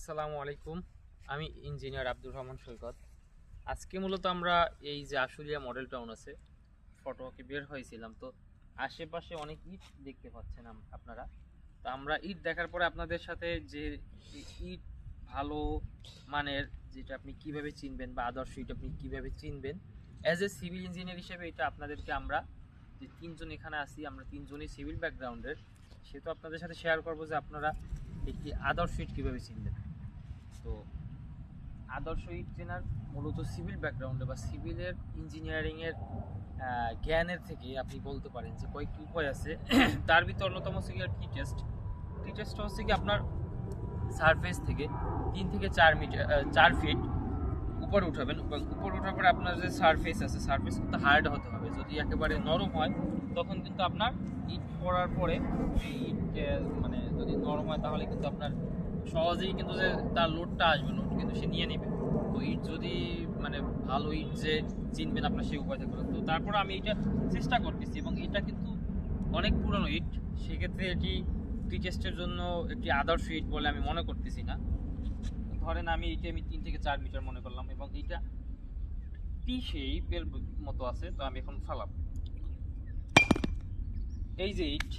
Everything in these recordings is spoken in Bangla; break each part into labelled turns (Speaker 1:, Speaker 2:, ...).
Speaker 1: আসসালামু আলাইকুম। আমি ইঞ্জিনিয়ার আব্দুর রহমান সৈকত। আজকে মূলত আমরা এই যে আশুলিয়া মডেল টাউন আছে ফটোকে বের হয়েছিলাম। তো আশেপাশে অনেক ইট দেখতে পাচ্ছেন আপনারা। তো আমরা ইট দেখার পরে আপনাদের সাথে যে ইট ভালো মানের, যেটা আপনি কীভাবে চিনবেন বা আদর্শ ইট আপনি কীভাবে চিনবেন অ্যাজ এ সিভিল ইঞ্জিনিয়ার হিসেবে এটা আপনাদেরকে আমরা যে তিনজন এখানে আছি, আমরা তিনজনই সিভিল ব্যাকগ্রাউন্ডের সে তো আপনাদের সাথে শেয়ার করব যে আপনারা একটি আদর্শ ইট কীভাবে চিনবেন। তো আদর্শ ইট চেনার মূলত সিভিল ব্যাকগ্রাউন্ডে বা সিভিলের ইঞ্জিনিয়ারিংয়ের জ্ঞানের থেকে আপনি বলতে পারেন যে কয়েকটি উপায় আছে। তার ভিতর অন্যতম হচ্ছে কি টি টেস্ট। টি টেস্টটা হচ্ছে কি আপনার সারফেস থেকে তিন থেকে চার মিটার চার ফিট উপরে উঠাবেন উপরে ওঠার পরে আপনার যে সারফেস আছে সারফেস কিন্তু হার্ড হতে হবে। যদি একেবারে নরম হয়, তখন কিন্তু আপনার ইট পড়ার পরে ইট মানে যদি নরম হয়, তাহলে কিন্তু আপনার সহজেই কিন্তু যে তার লোডটা আসবে লোড কিন্তু সে নিয়ে নেবে। তো ইট যদি মানে ভালো ইট যে চিনবেন আপনার সেই উপায় থাকবে তো তারপর আমি এটা চেষ্টা করতেছি এবং এটা কিন্তু অনেক পুরনো ইট। সেক্ষেত্রে এটি টেস্টের জন্য একটি আদর্শ ইট বলে আমি মনে করতেছি না। ধরেন আমি এটা আমি তিন থেকে চার মিটার মনে করলাম এবং এটা টি শেপের মতো আছে, তো আমি এখন ফালাম এই যে ইট,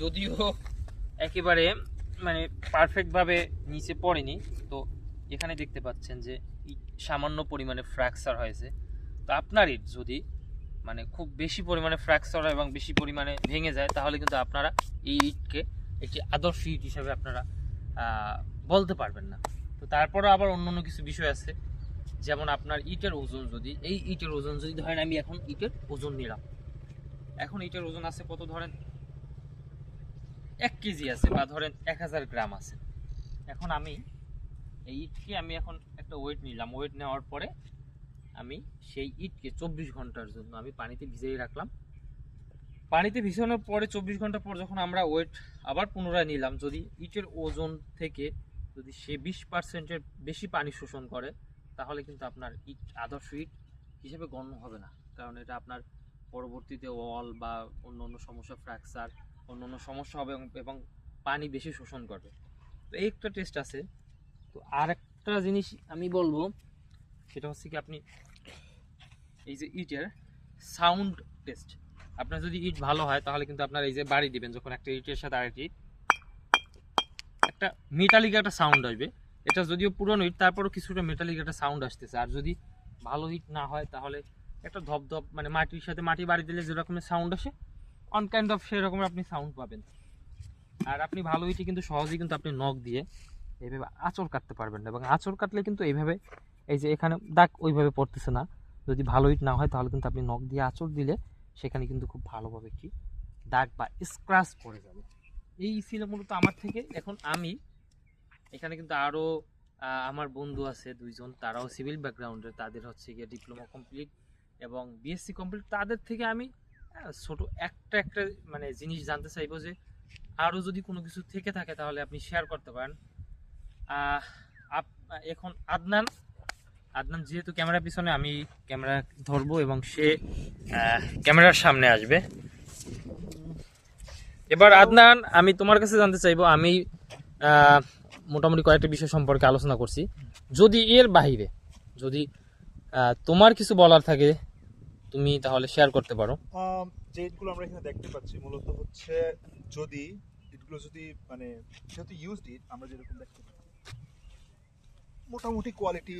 Speaker 1: যদিও একেবারে মানে পারফেক্টভাবে নিচে পড়েনি। তো এখানে দেখতে পাচ্ছেন যে সামান্য পরিমাণে ফ্র্যাকচার হয়েছে। তো আপনার ইট যদি মানে খুব বেশি পরিমাণে ফ্র্যাকচার এবং বেশি পরিমাণে ভেঙে যায়, তাহলে কিন্তু আপনারা এই ইটকে একটি আদর্শ ইট হিসাবে আপনারা বলতে পারবেন না। তো তারপরে আবার অন্য অন্য কিছু বিষয় আছে। যেমন আপনার ইটের ওজন যদি, এই ইটের ওজন যদি ধরেন আমি এখন ইটের ওজন নিলাম। এখন ইটের ওজন আছে কত ধরেন? এক কেজি আছে বা ধরেন এক হাজার গ্রাম আছে। এখন আমি এই ইটকে আমি এখন একটা ওয়েট নিলাম। ওয়েট নেওয়ার পরে আমি সেই ইটকে চব্বিশ ঘণ্টার জন্য আমি পানিতে ভিজিয়ে রাখলাম। পানিতে ভিজানোর পরে চব্বিশ ঘণ্টা পর যখন আমরা ওয়েট আবার পুনরায় নিলাম, যদি ইটের ওজন থেকে যদি সে বিশ পার্সেন্টের বেশি পানি শোষণ করে, তাহলে কিন্তু আপনার ইট, আদর্শ ইট হিসেবে গণ্য হবে না। কারণ এটা আপনার পরবর্তীতে ওয়াল বা অন্য অন্য সমস্যা ফ্র্যাকচার অন্য অন্য সমস্যা হবে এবং- পানি বেশি শোষণ করবে। তো এই একটা টেস্ট আছে। তো আর একটা জিনিস আমি বলব, সেটা হচ্ছে কি আপনি এই যে ইটের সাউন্ড টেস্ট আপনার যদি ইট ভালো হয়, তাহলে কিন্তু আপনার এই যে বাড়ি দিবেন, যখন একটা ইটের সাথে আরেকটি একটা মেটালিক একটা সাউন্ড আসবে। এটা যদিও পুরনো ইট, তারপরও কিছুটা মেটালিক একটা সাউন্ড আসতেছে। আর যদি ভালো ইট না হয়, তাহলে একটা ধপ ধপ মানে মাটির সাথে মাটি বাড়ি দিলে যেরকমের সাউন্ড আসে অন কাইন্ড অফ সেরকমের আপনি সাউন্ড পাবেন। আর আপনি ভালো ইটে কিন্তু সহজেই কিন্তু আপনি নখ দিয়ে এইভাবে আঁচড় কাটতে পারবেন না এবং আঁচড় কাটলে কিন্তু এইভাবে এই যে এখানে দাগ ওইভাবে পড়তেছে না। যদি ভালো ইট না হয় তাহলে কিন্তু আপনি নখ দিয়ে আঁচড় দিলে সেখানে কিন্তু খুব ভালোভাবে একটি দাগ বা স্ক্রাচ পড়ে যাবে। এই ছিল মূলত আমার থেকে। এখন আমি এখানে কিন্তু আরও আমার বন্ধু আছে দুইজন, তারাও সিভিল ব্যাকগ্রাউন্ডের তাদের হচ্ছে গিয়ে ডিপ্লোমা কমপ্লিট এবং বিএসসি কমপ্লিট তাদের থেকে আমি ছোট একটা একটা মানে জিনিস জানতে চাইব যে আরও যদি কোনো কিছু থেকে থাকে তাহলে আপনি শেয়ার করতে পারেন। এখন আদনান আদনান যেহেতু ক্যামেরার পিছনে, আমি ক্যামেরা ধরবো এবং সে ক্যামেরার সামনে আসবে। এবার আদনান, আমি তোমার কাছে জানতে চাইব, আমি মোটামুটি কয়েকটা বিষয় সম্পর্কে আলোচনা করছি। যদি এর বাইরে, যদি তোমার কিছু বলার থাকে তুমি তাহলে শেয়ার করতে পারো।
Speaker 2: যে ইটগুলো আমরা এখানে দেখতে পাচ্ছি মূলত হচ্ছে যদি ইটগুলো যদি মানে যেহেতু ইউজড ইট আমরা যেরকম দেখতে পাই মোটামুটি কোয়ালিটি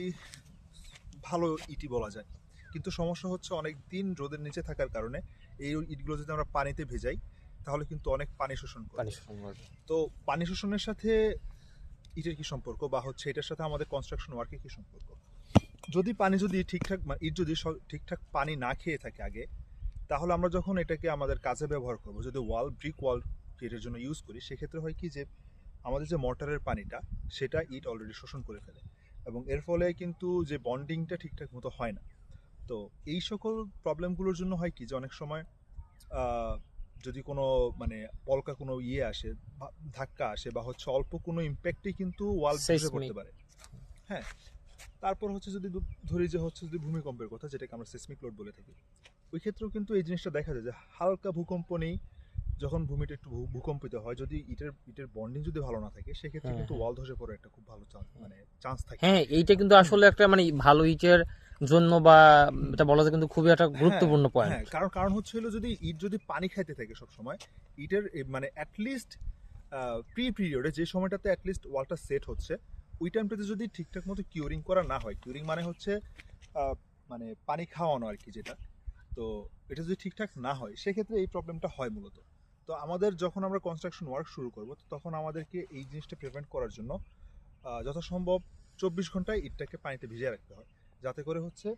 Speaker 2: ভালো ইটই বলা যায়। কিন্তু সমস্যা হচ্ছে অনেক দিন রোদের নিচে থাকার কারণে এই ইটগুলো যদি আমরা পানিতে ভেজাই তাহলে কিন্তু অনেক পানি শোষণ করে।
Speaker 1: পানি শোষণ
Speaker 2: তো পানি শোষণের সাথে ইটের কি সম্পর্ক বা হচ্ছে এটার সাথে আমাদের কনস্ট্রাকশন ওয়ার্কের কি সম্পর্ক? যদি পানি যদি ঠিকঠাক ইট যদি ঠিকঠাক পানি না খেয়ে থাকে আগে তাহলে আমরা যখন এটাকে আমাদের কাজে ব্যবহার করব যদি ওয়াল ব্রিক ওয়াল ক্রিয়েটের জন্য ইউজ করি সেক্ষেত্রে হয় কি যে আমাদের যে মর্টারের পানিটা সেটা ইট অলরেডি শোষণ করে ফেলে। এবং এর ফলে কিন্তু যে বন্ডিংটা ঠিকঠাক মতো হয় না। তো এই সকল প্রবলেমগুলোর জন্য হয় কি যে অনেক সময় যদি কোনো মানে পলকা কোনো ইয়ে আসে ধাক্কা আসে বা হচ্ছে অল্প কোনো ইম্প্যাক্টই কিন্তু ওয়াল করতে পারে। হ্যাঁ তারপর হচ্ছে যদি ধরি যে হচ্ছে যদি ভূমিকম্পের কথা যেটাকে আমরা সেসমিক লোড বলে থাকি ওই ক্ষেত্রেও কিন্তু এই জিনিসটা দেখা যায় যে হালকা ভূকম্প নেই যখন ভূমিটা একটু ভূকম্পিত হয় যদি ইটের ইটের বন্ডিং যদি ভালো না থাকে সেক্ষেত্রে
Speaker 1: হ্যাঁ,
Speaker 2: কিন্তু
Speaker 1: হ্যাঁ।
Speaker 2: ওয়াল ধসে পড়ে একটা খুব ভালো চান্স মানে চান্স থাকে।
Speaker 1: হ্যাঁ এইটা কিন্তু আসলে একটা মানে ভালো ইটের জন্য বা এটা বলা যায় কিন্তু খুবই একটা গুরুত্বপূর্ণ পয়েন্ট
Speaker 2: হ্যাঁ কারণ কারণ হচ্ছে হলো যদি ইট যদি পানি খাইতে থাকে সব সময় ইটের মানে অ্যাটলিস্ট প্রি পিরিয়ডে যে সময়টাতে অ্যাটলিস্ট ওয়ালটা সেট হচ্ছে ওই টাইমটাতে যদি ঠিকঠাক মতো কিউরিং করা না হয় কিউরিং মানে হচ্ছে মানে পানি খাওয়ানো আর কি যেটা, তো এটা যদি ঠিকঠাক না হয়, সেক্ষেত্রে এই প্রবলেমটা হয় মূলত। তো আমাদের যখন আমরা কনস্ট্রাকশন ওয়ার্ক শুরু করব তখন আমাদেরকে এই জিনিসটা প্রিভেন্ট করার জন্য যথাসম্ভব চব্বিশ ঘন্টায় ইটটাকে পানিতে ভিজিয়ে রাখতে হয়। যাতে করে হচ্ছে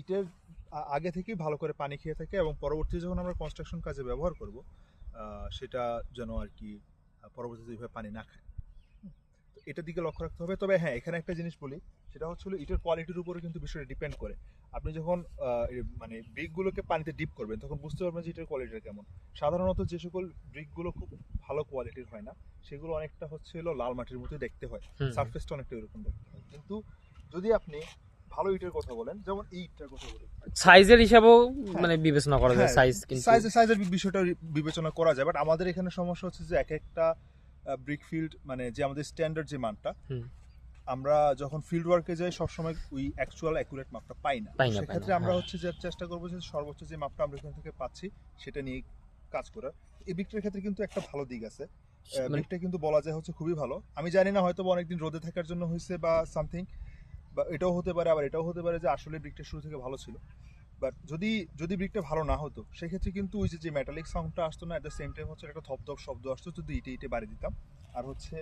Speaker 2: ইটের আগে থেকেই ভালো করে পানি খেয়ে থাকে এবং পরবর্তী যখন আমরা কনস্ট্রাকশন কাজে ব্যবহার করব সেটা যেন আর কি পরবর্তীতে পানি না খায়। এটার দিকে লক্ষ্য রাখতে হবে। তবে হ্যাঁ এখানে একটা জিনিস বলি সেটা হচ্ছে ইটের কোয়ালিটির উপরে কিন্তু বিষয়টা ডিপেন্ড করে। আপনি যখন মানে ব্রিকগুলোকে পানিতে ডিপ করবেন তখন বুঝতে পারবেন যে ইটের কোয়ালিটিটা কেমন। সাধারণত যে সকল ব্রিকগুলো খুব ভালো কোয়ালিটির হয় না সেগুলো অনেকটা হচ্ছে হলো লাল মাটির মতোই দেখতে হয়। সারফেসটা অনেকটা এরকম দেখতে হয়। কিন্তু যদি আপনি ভালো ইটের কথা বলেন যেমন এই ইটটার কথা বলি।
Speaker 1: সাইজের হিসাবেও
Speaker 2: হ্যাঁ।
Speaker 1: মানে বিবেচনা করা যায়
Speaker 2: হ্যাঁ,
Speaker 1: সাইজ কিন্তু।
Speaker 2: সাইজের সাইজের বিষয়টা বিবেচনা করা যায়। বাট আমাদের এখানে সমস্যা হচ্ছে যে এক একটা ব্রিক ফিল্ড মানে যে আমাদের স্ট্যান্ডার্ড যে মানটা আমরা যখন ফিল্ড ওয়ার্কে যাই সবসময় ওই অ্যাকচুয়াল অ্যাকুরেট মাপটা পাই না। সেক্ষেত্রে আমরা
Speaker 1: হ্যাঁ।
Speaker 2: হচ্ছে যে চেষ্টা করব যে সর্বোচ্চ যে মাপটা আমরা এখান থেকে পাচ্ছি সেটা নিয়ে কাজ করার। এই ব্রিকটার ক্ষেত্রে কিন্তু একটা ভালো দিক আছে।
Speaker 1: মানে
Speaker 2: ব্রিকটা কিন্তু বলা যায় হচ্ছে খুবই ভালো। আমি জানি না হয়তো অনেকদিন রোদে থাকার জন্য হয়েছে বা সামথিং বা এটাও হতে পারে আবার এটাও হতে পারে যে আসলে বিকটা শুরু থেকে ভালো ছিল। বাট যদি যদি ব্রিকটা ভালো না হতো সেক্ষেত্রে কিন্তু ওই যে যে মেটালিক সাউন্ডটা আসতো না এট দ্য সেম টাইম হচ্ছে একটা থপ থপ শব্দ আসতো যদি ইটে ইটে বাড়ি দিতাম। আর হচ্ছে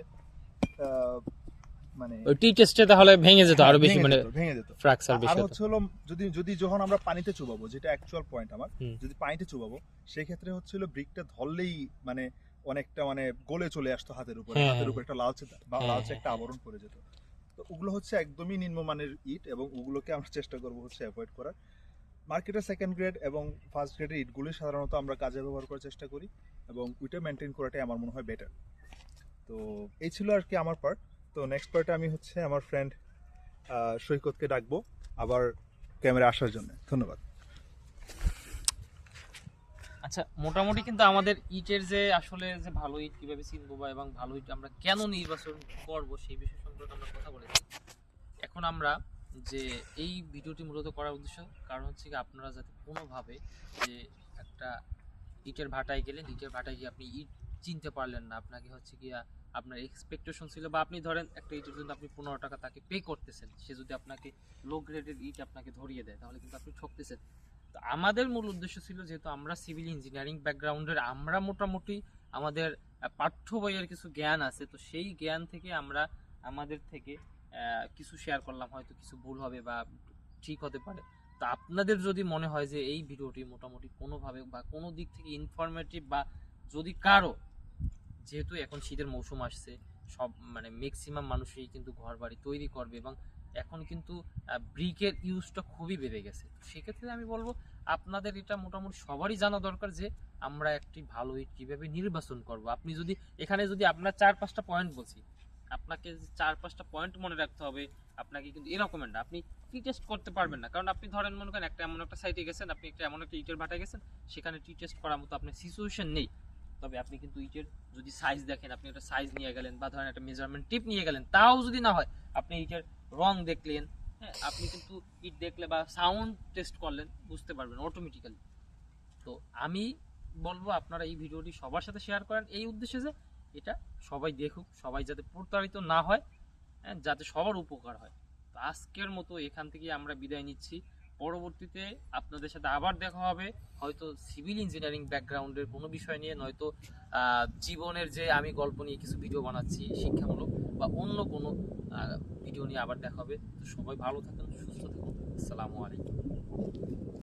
Speaker 2: মানে
Speaker 1: টি টেস্টে তাহলে ভেঙে যেত আরও
Speaker 2: হ্যাঁ,
Speaker 1: বেশি মানে
Speaker 2: ভেঙে যেত।
Speaker 1: ফ্র্যাকচার বেশি হতো।
Speaker 2: হচ্ছে হলো যদি যদি যখন আমরা পানিতে চুবাবো যেটা অ্যাকচুয়াল পয়েন্ট আমার যদি পানিতে চুবাবো সেক্ষেত্রে হচ্ছে হলো ব্রিকটা ধরলেই মানে অনেকটা মানে গলে চলে আসতো হাতের উপরে
Speaker 1: হ্যাঁ,
Speaker 2: হাতের। উপর একটা লালচে বা লালচে
Speaker 1: হ্যাঁ,
Speaker 2: একটা আবরণ পড়ে যেত। তো ওগুলো হচ্ছে একদমই নিম্নমানের ইট এবং ওগুলোকে আমরা চেষ্টা করব হচ্ছে অ্যাভয়েড করার। মার্কেটের সেকেন্ড গ্রেড এবং ফার্স্ট গ্রেডের ইটগুলি সাধারণত আমরা কাজে ব্যবহার করার চেষ্টা করি এবং ওইটা মেনটেন করাটাই আমার মনে হয় বেটার তো এই ছিল আর কি আমার পার্ট তো নেক্সট পার্টে আমি হচ্ছে আমার ফ্রেন্ড সৈকতকে ডাকবো আবার ক্যামেরা আসার জন্য। ধন্যবাদ।
Speaker 1: আচ্ছা মোটামুটি কিন্তু আমাদের ইটের যে আসলে যে ভালো ইট কীভাবে চিনবো বা এবং ভালো ইট আমরা কেন নির্বাচন করব সেই বিষয় সম্পর্কে আমরা কথা বলেছি। এখন আমরা যে এই ভিডিওটি মূলত করার উদ্দেশ্য, কারণ হচ্ছে কি আপনারা যাতে কোনোভাবে যে একটা ইটের ভাটায় গেলেন, ইটের ভাটায় গিয়ে আপনি ইট চিনতে পারলেন না, আপনাকে হচ্ছে কি আপনার এক্সপেকটেশন ছিল বা আপনি ধরেন একটা ইটের জন্য আপনি পনেরো টাকা তাকে পে করতেছেন, সে যদি আপনাকে লো গ্রেডের ইট আপনাকে ধরিয়ে দেয়, তাহলে কিন্তু আপনি ঠকতেছেন। তো আমাদের মূল উদ্দেশ্য ছিল যেহেতু আমরা সিভিল ইঞ্জিনিয়ারিং ব্যাকগ্রাউন্ডের আমরা মোটামুটি আমাদের পাঠ্য বইয়ের কিছু জ্ঞান আছে, তো সেই জ্ঞান থেকে আমরা, আমাদের থেকে কিছু শেয়ার করলাম, হয়তো কিছু ভুল হবে বা ঠিক হতে পারে। তো আপনাদের যদি মনে হয় যে এই ভিডিওটি মোটামুটি কোনোভাবে বা কোনো দিক থেকে ইনফরমেটিভ বা যদি কারও, যেহেতু এখন শীতের মৌসুম আসছে, সব মানে ম্যাক্সিমাম মানুষই কিন্তু ঘর বাড়ি তৈরি করবে এবং এখন কিন্তু ব্রিকের ইউজটা খুবই বেড়ে গেছে। সেক্ষেত্রে আমি বলব, আপনাদের এটা মোটামুটি সবারই জানা দরকার যে আমরা একটি ভালো ইট কীভাবে নির্বাচন করব। আপনি যদি, এখানে যদি আপনার চার পাঁচটা পয়েন্ট বলছি আপনাকে চার পাঁচটা পয়েন্ট মনে রাখতে হবে। আপনাকে কিন্তু এরকম না। আপনি টি টেস্ট করতে পারবেন না। কারণ আপনি ধরেন, মনে করেন একটা এমন একটা সাইটে গেছেন, আপনি একটা এমন একটা ইটের ভাটায় গেছেন, সেখানে টি টেস্ট করার মতো আপনার সিচুয়েশন নেই। তবে আপনি কিন্তু ইটের যদি সাইজ দেখেন, আপনি একটা সাইজ নিয়ে গেলেন বা ধরেন একটা মেজারমেন্ট টিপ নিয়ে গেলেন, তাও যদি না হয়, আপনি ইটের রং দেখলেন হ্যাঁ আপনি কিন্তু ইট দেখলে বা সাউন্ড টেস্ট করলেন, বুঝতে পারবেন অটোমেটিক্যালি তো আমি বলব, আপনারা এই ভিডিওটি সবার সাথে শেয়ার করেন। এই উদ্দেশ্যে যে এটা সবাই দেখুক, সবাই যাতে প্রতারিত না হয় হ্যাঁ যাতে সবার উপকার হয়। তো আজকের মতো এখান থেকে আমরা বিদায় নিচ্ছি। পরবর্তীতে আপনাদের সাথে আবার দেখা হবে। হয়তো সিভিল ইঞ্জিনিয়ারিং ব্যাকগ্রাউন্ডের কোনো বিষয় নিয়ে, নয়তো জীবনের যে আমি গল্প নিয়ে কিছু ভিডিও বানাচ্ছি, শিক্ষামূলক, বা অন্য কোনো ভিডিও নিয়ে আবার দেখা হবে। তো সবাই ভালো থাকুন, সুস্থ থাকুন। আসসালামু আলাইকুম।